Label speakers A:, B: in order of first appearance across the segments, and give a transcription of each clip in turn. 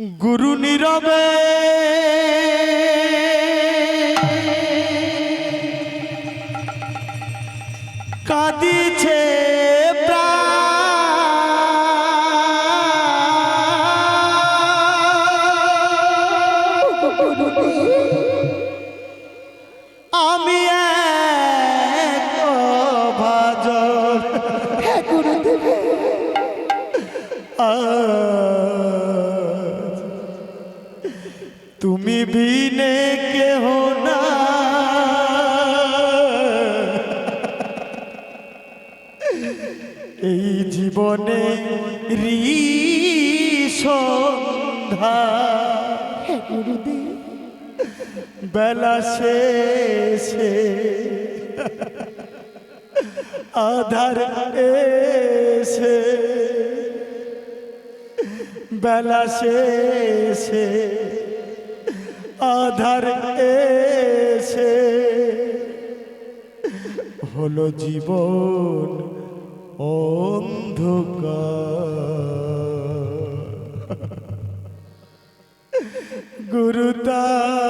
A: গুরু নীরবে। বেলা শেষে আধার এসে বেলা শেষে আধার এসে হলো জীবন অন্ধকার।
B: ਗੁਰੂ ਦਾ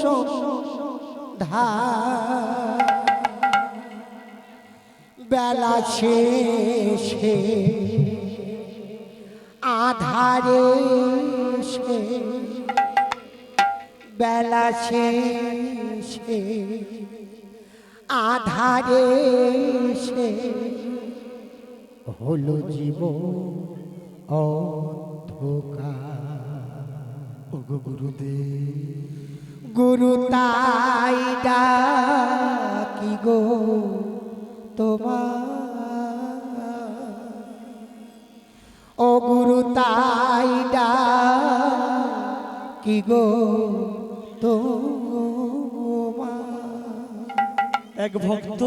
B: সন্ধ্যা বেলা শেষে আধারে সে বেলা শেষে আধারে সে হলো জীবন অন্ধকার।
A: গুরুদেব
B: গুরু তাই ডাকি গো তোমার। ও গুরু তাই ডাকি গো
A: এক ভক্ত,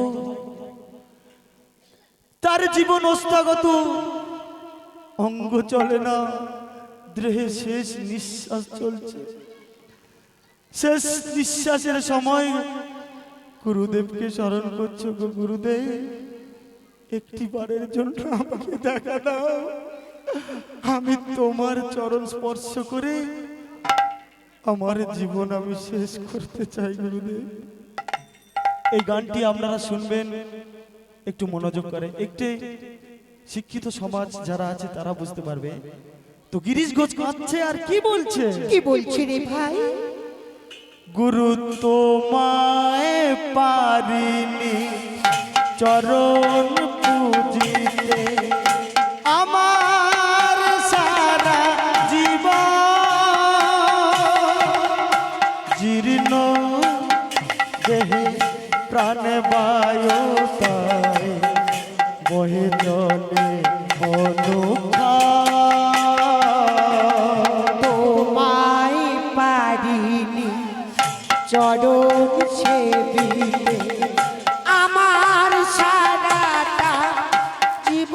A: তার জীবন অস্তাগত, অঙ্গ চলে না। দেহে শেষ নিঃশ্বাস চলছে। শেষ নিঃশ্বাসের সময় গুরুদেবকে স্মরণ করছ গো গুরুদেব। একটি বারের জন্য আমাকে দেখা দাও। আমি তোমার চরণ স্পর্শ করে আমার জীবন আমি শেষ করতে চাই গুরুদেব। এই গানটি আপনারা শুনবেন, একটু মনোযোগ করে। একটি শিক্ষিত সমাজ যারা আছে তারা বুঝতে পারবে। তো গিরিশ ঘোষ কাঁদছে আর কি বলছে?
B: কি বলছি রে ভাই?
A: গুরু তোমায় পারিনি চরণ পুজিতে। আমার সারা জীবন জীর্ণ দেহে প্রাণ বায়ু তাই বহে জলে মনুখা
B: চরণ সেবিতে আমার সারাটা জীব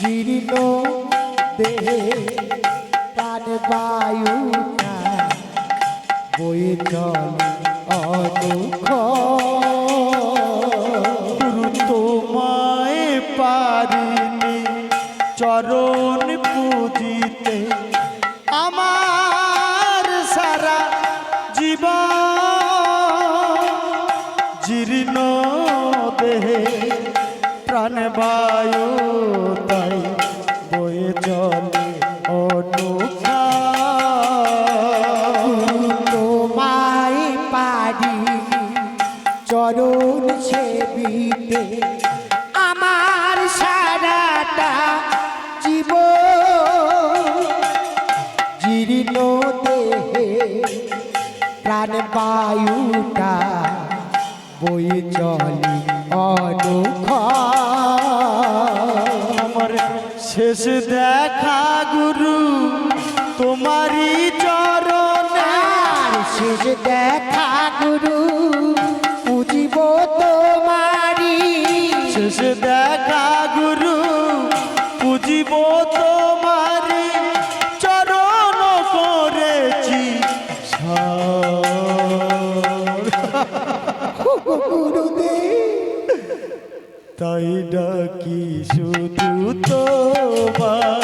B: জীর্ণ দেহে প্রাণ বায়ু বয়ে চল
A: গুরু তোমায় পারিনি, চরণ পুজিতে প্রাণ
B: বায়ুটা বই চলি অনুখ।
A: আমার শেষ দেখা গুরু তোমারই চরণে।
B: শেষ দেখা গুরু বুঝিব তোমারি
A: শেষ দেখা গুরু পুজিব তোমারই তাই ডাকি শুধু তোমার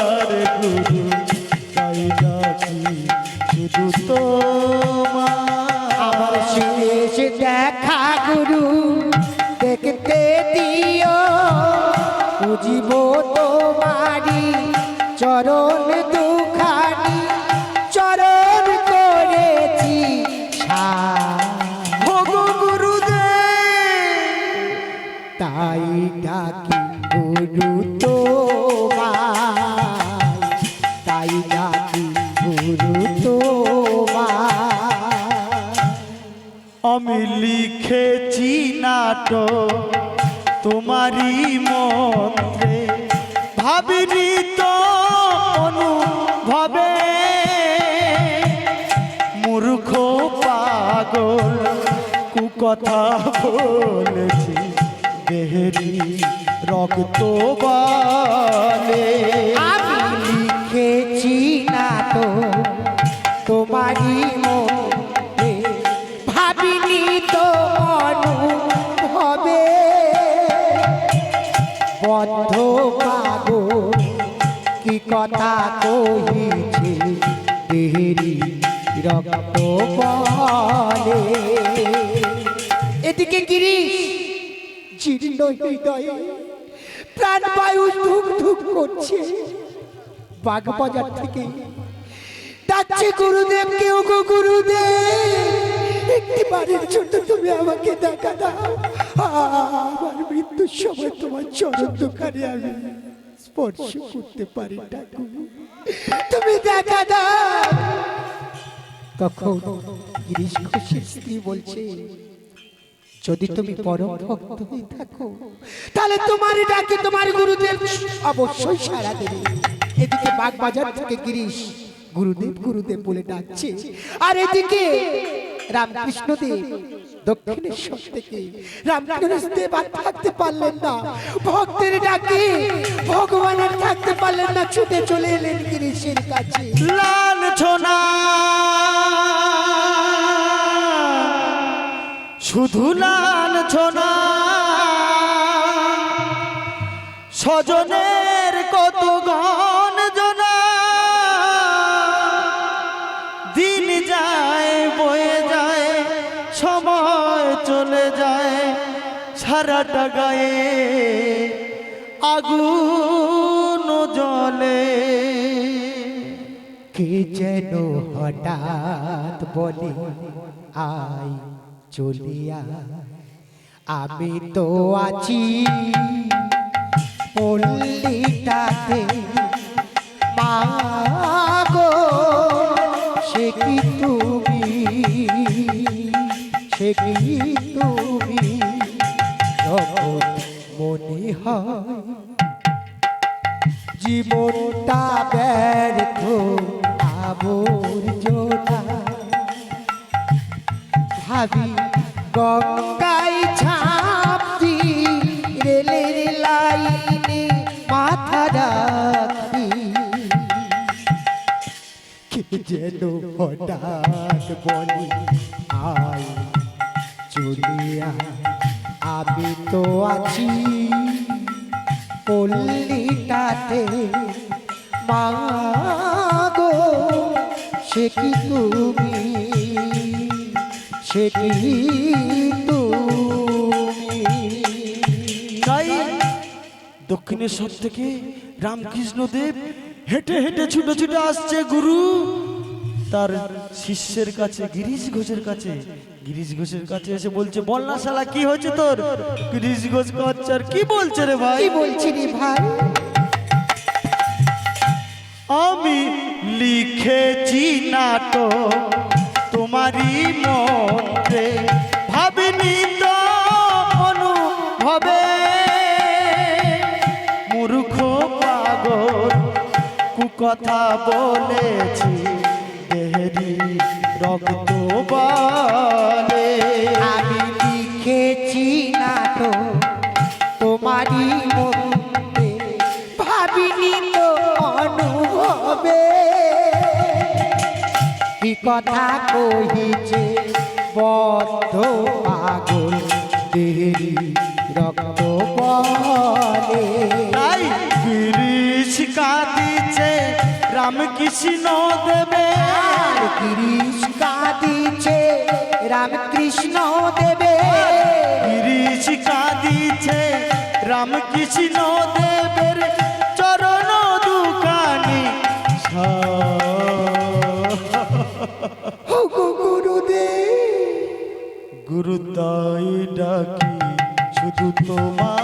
A: নাটক তোমারই মন্ত্রে ভাবিনি তো অনুভবে। মূর্খ পাগল কুকথা বলেছি দেহেরি রক্ত বলে।
B: পাগো কি কথা কহিছে দেহেরি রক্ত বলে এদিকে গিরিশ, জীর্ণ হৃদয়ে প্রাণ বায়ু ধুক ধুক করছে। বাগবাজার থেকে ডাকছে গুরুদেব কেউ গো গুরুদেব, একটি বাড়ির জন্য তুমি আমাকে দেখা দাও। মৃত্যুর সময় তোমার চরণ দোকানে আমি স্পর্শ করতে পারি ডাকু তুমি দেখা দাও। তখন গিরিশ ঘোষের স্ত্রী বলছে, যদি তুমি পরম ভক্ত হয়ে থাকো, তাহলে তোমার ডাকে তোমার গুরুদেব অবশ্যই সাড়া দেবে। এদিকে বাগবাজার থেকে গিরিশ গুরুদেব গুরুদেব বলে ডাকছে, আর এদিকে দক্ষিণেশ্বর থেকে আর থাকতে পারলেন না। ভক্তের ডাকে ভগবানের থাকতে পারলেন না, ছুটে চলে এলেন গিরিশের কাছে।
A: লাল ছোনা। শুধু লাল ছোনা। স্বজনের সারাটা গায়ে আগুন জলে
B: কে যেন হঠাৎ বলি আই চলিয়া, আমি তো আছি পল্লীটাতে। মাগো সে কি তুমি? সে কি তুমি মনে জীবনটা ব্যর্থ, আবর্জনা। ভাবি গঙ্গায় দি রেলের লাইনে মাথা রাখি। যেন হঠাৎ বলি, আয় চলিয়া আমি তো আছি পল্লীটাতে। মাগো সে কি তুমি? সে কি
A: তাই দক্ষিণেশ্বর থেকে রামকৃষ্ণ দেব হেঁটে হেঁটে ছুটে ছুটে আসছে গুরু। তার শিষ্যের কাছে, গিরিশ ঘোষের কাছে গিরিশ ঘোষের কাছে এসে বলছে বল না শালা কি হয়েছে তোর? গিরিশ ঘোষ কাচ্ছে আর কি বলছে রে ভাই?
B: কি বলছি রে ভাই?
A: আমি লিখেছি নাটক তোমারই মধ্যে ভাবিনি তো অনুভবে। মূর্খ পাগল কুকথা বলেছি দেহরি রক্ত বলে।
B: আমি লিখেছি নাটক তোমারই মধ্যে ভাবিনি তো অনুভবে। কি কথা কহিছে বদ্ধ পাগল দেরি রক্ত বলে।
A: তাই গিরিশ কাঁদিছে রামকৃষ্ণ দেবে।
B: গিরিশ কাঁদিছে রামকৃষ্ণ দেবে।
A: গিরিশ কাঁদিছে রামকৃষ্ণ দেবের চরণ দুকানি
B: গুরুদেব।
A: গুরু তাই ডাকি শুধু তোমার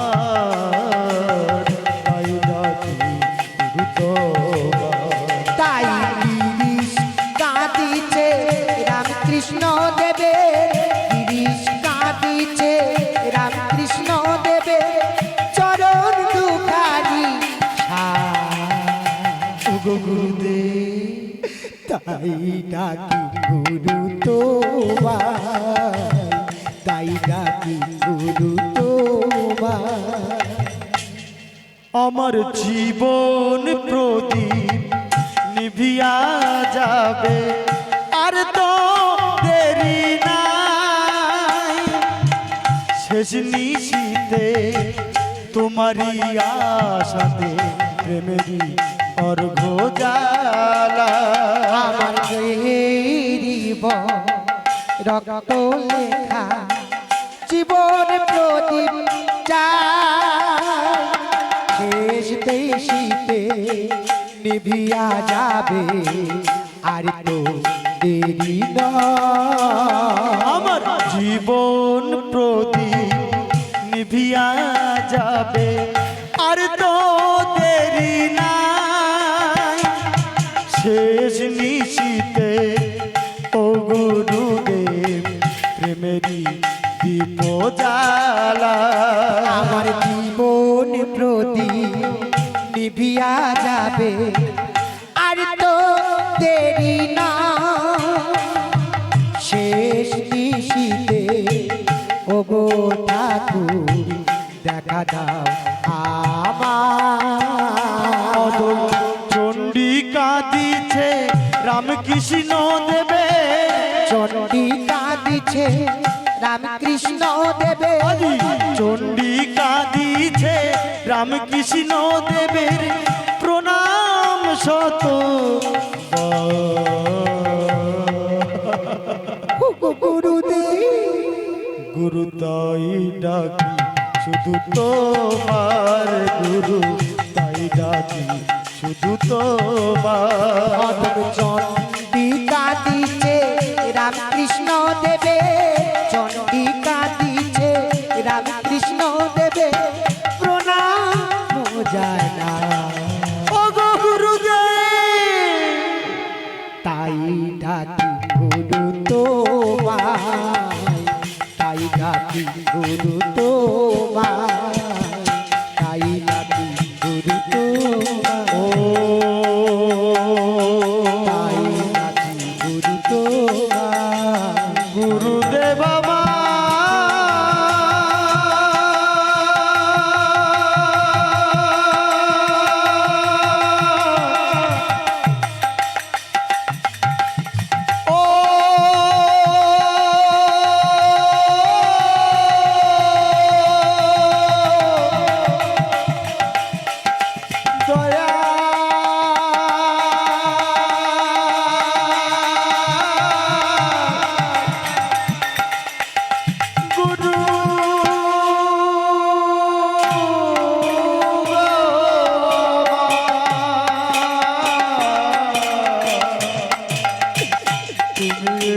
A: তাই ডাকি
B: গুরু তোমার? তাই ডাকি গুরু তোমার?
A: আমার জীবন প্রদীপ নিভিয়া যাবে, আর তো দেরি নাই। শেষ নিশিতে তোমারই আশাতে প্রেমেরই অর্ঘ জ্বালা
B: আমার গেরিব রক্ত লেখা জীবন প্রদীপ শেষ দেশিতে নিভিয়া যাবে আর তো দেরি
A: আমার জীবন প্রদীপ নিভিয়া যাবে আর তো দেরি নাই শেষ নিশিতে ও গুরুদেব, প্রেমেরই দীপ জ্বালা
B: আমার জীবন প্রতি নিভিয়া যাবে, আর তো দেরি না। শেষ নিশিতে
A: রামকৃষ্ণ দেবের প্রণাম শত
B: গুরুদেব
A: গুরু তাই ডাকি শুধু তোমার গুরু তাই ডাকি শুধু তোমার।
B: অদম চণ্ডী কাঁদিছে রামকৃষ্ণ দেবে চণ্ডী কাঁদিছে রামকৃষ্ণ গুরু তোমায়
A: তুমি